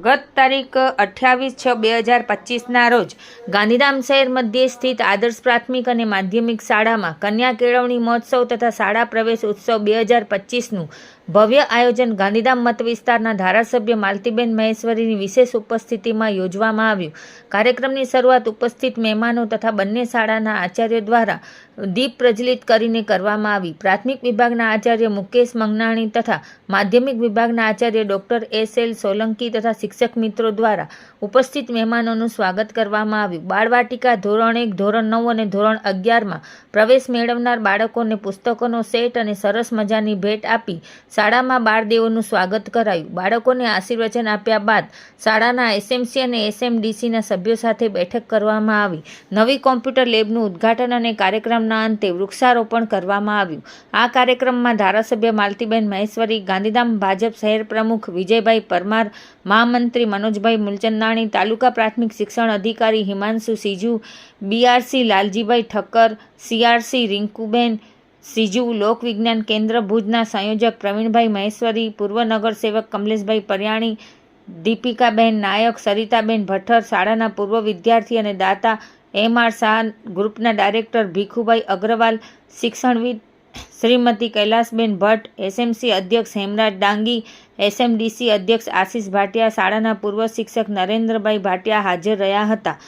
ગત તારીખ અઠ્યાવીસ છ બે હજાર પચીસના રોજ ગાંધીધામ શહેર મધ્ય સ્થિત આદર્શ પ્રાથમિક અને માધ્યમિક શાળામાં કન્યા કેળવણી મહોત્સવ તથા શાળા પ્રવેશ ઉત્સવ બે હજાર પચીસનું ભવ્ય આયોજન ગાંધીધામ મત વિસ્તારના ધારાસભ્ય માલતીબેન મહેશ્વરીની વિશેષ ઉપસ્થિતિમાં યોજવામાં આવ્યું. કાર્યક્રમની શરૂઆત ઉપસ્થિત મહેમાનો તથા બંને શાળાના આચાર્યો દ્વારા દીપ પ્રજ્વલિત કરીને કરવામાં આવી. પ્રાથમિક વિભાગના આચાર્ય મુકેશ મંગનાણી તથા માધ્યમિક વિભાગના Acharya doctor S L Solanki તથા શિક્ષક મિત્રો દ્વારા ઉપસ્થિત મહેમાનોનું સ્વાગત કરવામાં આવ્યું. બાળવાટિકા ધોરણ એક, ધોરણ નવ અને ધોરણ અગિયારમાં પ્રવેશ મેળવનાર બાળકોને પુસ્તકોનો સેટ અને સરસ મજાની ભેટ આપી શાળામાં બાળદેવોનું સ્વાગત કરાયું. બાળકોને આશીર્વચન આપ્યા બાદ શાળાના એસએમસી અને એસએમડીસીના સભ્યો સાથે બેઠક કરવામાં આવી. નવી કોમ્પ્યુટર લેબનું ઉદ્ઘાટન અને કાર્યક્રમના અંતે વૃક્ષારોપણ કરવામાં આવ્યું. આ કાર્યક્રમમાં ધારાસભ્ય માલતીબેન મહેશ્વરી, ગાંધીધામ ભાજપ શહેર પ્રમુખ વિજયભાઈ પરમાર, મહામંત્રી મનોજભાઈ મુલચંદાણી, તાલુકા પ્રાથમિક શિક્ષણ અધિકારી હિમાંશુ સીજુ, બીઆરસી લાલજીભાઈ ઠક્કર, સીઆરસી રિંકુબેન સીજુ લોકવિજ્ઞાન કેન્દ્ર ભુજના સંયોજક પ્રવીણભાઈ મહેશ્વરી, પૂર્વ નગરસેવક કમલેશભાઈ પરિયાણી, દીપિકાબેન નાયક, સરિતાબેન ભઠ્ઠર શાળાના પૂર્વ વિદ્યાર્થી અને દાતા એમ આર શાહ, ગ્રુપના ડાયરેક્ટર ભીખુભાઈ અગ્રવાલ, શિક્ષણવિદ શ્રીમતી કૈલાસબેન ભટ્ટ, એસએમસી અધ્યક્ષ હેમરાજ ડાંગી, એસએમડીસી અધ્યક્ષ આશિષ ભાટિયા, શાળાના પૂર્વ શિક્ષક નરેન્દ્રભાઈ ભાટિયા હાજર રહ્યા હતા.